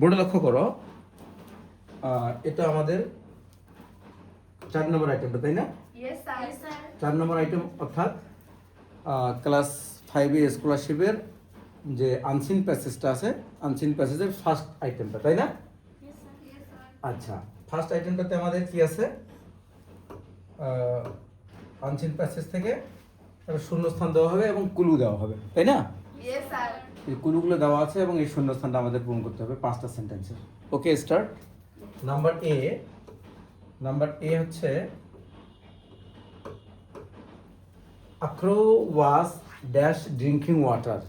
বোর্ডে লক্ষ্য করো এটা আমাদের চার নম্বর আইটেমটা তাই না? চার নম্বর আইটেম অর্থাৎ ক্লাস ফাইভে স্কলারশিপের যে আনসিন প্যাসেজটা আছে আনসিন প্যাসেজের ফার্স্ট আইটেমটা তাই না? আচ্ছা ফার্স্ট আইটেমটাতে আমাদের কি আছে? আনসিন প্যাসেজ থেকে শূন্যস্থান দেওয়া হবে এবং কুলু দেওয়া হবে তাই না? কুলুগুলো দেওয়া আছে এবং এই শূন্যস্থানটা আমাদের পূরণ করতে হবে পাঁচটা সেন্টেন্সের okay start number A number A হচ্ছে a crow was dash drinking water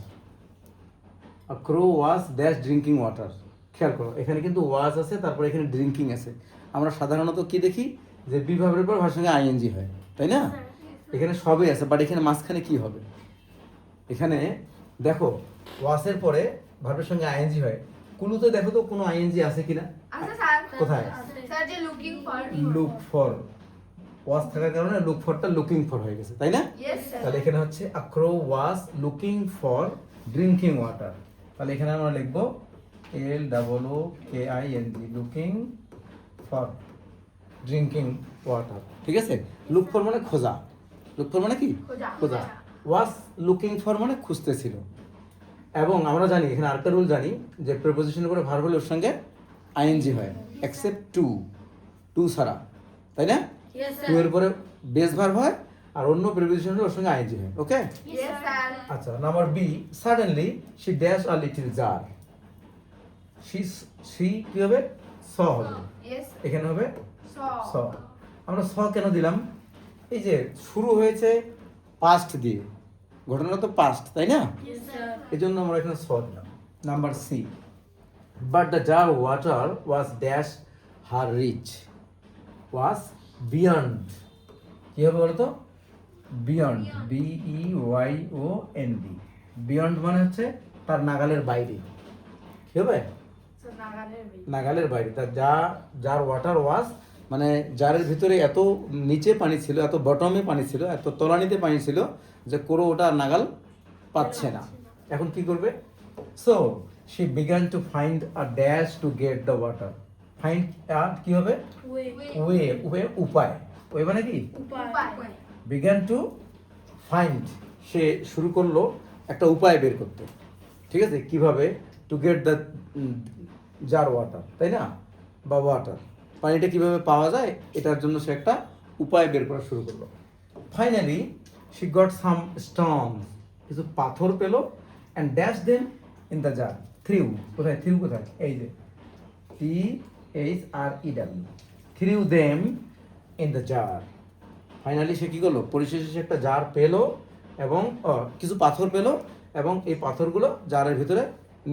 a crow was dash drinking water খেয়াল করো এখানে কিন্তু ওয়াজ আছে তারপর এখানে ড্রিঙ্কিং আছে। আমরা সাধারণত কি দেখি? যে বিভাবের পর ভাষার সঙ্গে আইএনজি হয় তাই না? এখানে সবই আছে বাট এখানে মাঝখানে কি হবে? এখানে দেখো ওয়াসের পরে ভার্বের সঙ্গে আইএনজি হয়। কুলুতে দেখো তো কোনো আইএনজি আছে কিনা? কোথায়? For. লুক ফর ওয়াস থাকার কারণে লুক ফরটা লুকিং ফর হয়ে গেছে তাই না? তাহলে এখানে হচ্ছে a crow was looking for drinking water তাহলে এখানে আমরা লিখব L double O K I N G looking for drinking water ঠিক আছে? লুক ফর মানে খোঁজা। লুক ফর মানে কি? খোঁজা। ওয়াজ লুকিং ফর মানে খুঁজতেছিল। এবং আমরা জানি এখানে আরেকটা রুল জানি যে প্রিপোজিশনের উপরে ভার হলে ওর সঙ্গে আইএনজি হয়। এক্সেপ্ট টু টু ছাড়া। তাই না? টু এর পরে বেস ভার হয় আর অন্য প্রিপোজিশন হলে ওর সঙ্গে আইএনজি হয়। ওকে আচ্ছা number B suddenly she dash a little jar she she কি হবে? স হবে। এখানে হবে. স। আমরা স কেন দিলাম? এই যে শুরু হয়েছে পাস্ট দিয়ে। ঘটনাটা তো পাস্ট তাই না? এই জন্য আমরা এখানে স দিলাম number C but the jar water was dash her reach was beyond কি হবে বলতো? Beyond B Y O N D beyond মানে হচ্ছে তার নাগালের বাইরে। কি হবে? নাগালের নাগালের বাইরে। তার যা যার ওয়াটার ওয়াজ মানে জারের ভিতরে এত নিচে পানি ছিল এত বটমে পানি ছিল এত তলানিতে পানি ছিল যে কোনো ওটা নাগাল পাচ্ছে না। এখন কি করবে? So she began to find a dash to get the water find কি হবে? ওয়ে ওয়ে উপায়। ওয়ে মানে কি? বিগান টু ফাইন্ড সে শুরু করল একটা উপায় বের করতে। ঠিক আছে? কীভাবে? To get the jar water তাই না? বা ওয়াটার পানিটা কীভাবে পাওয়া যায় এটার জন্য সে একটা উপায় বের করা শুরু করল। Finally she got some stone কিছু পাথর পেল and dash then in the jar threw কোথায় থ্রিউ কোথায়? এই যে T H R E W threw them in the jar finally সে কী করল? পরিশেষে সে একটা জার পেল এবং কিছু পাথর পেল এবং এই পাথরগুলো জারের ভিতরে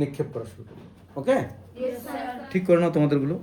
নিক্ষেপ করা শুরু করল। ওকে ঠিক করে নাও তোমাদেরগুলো।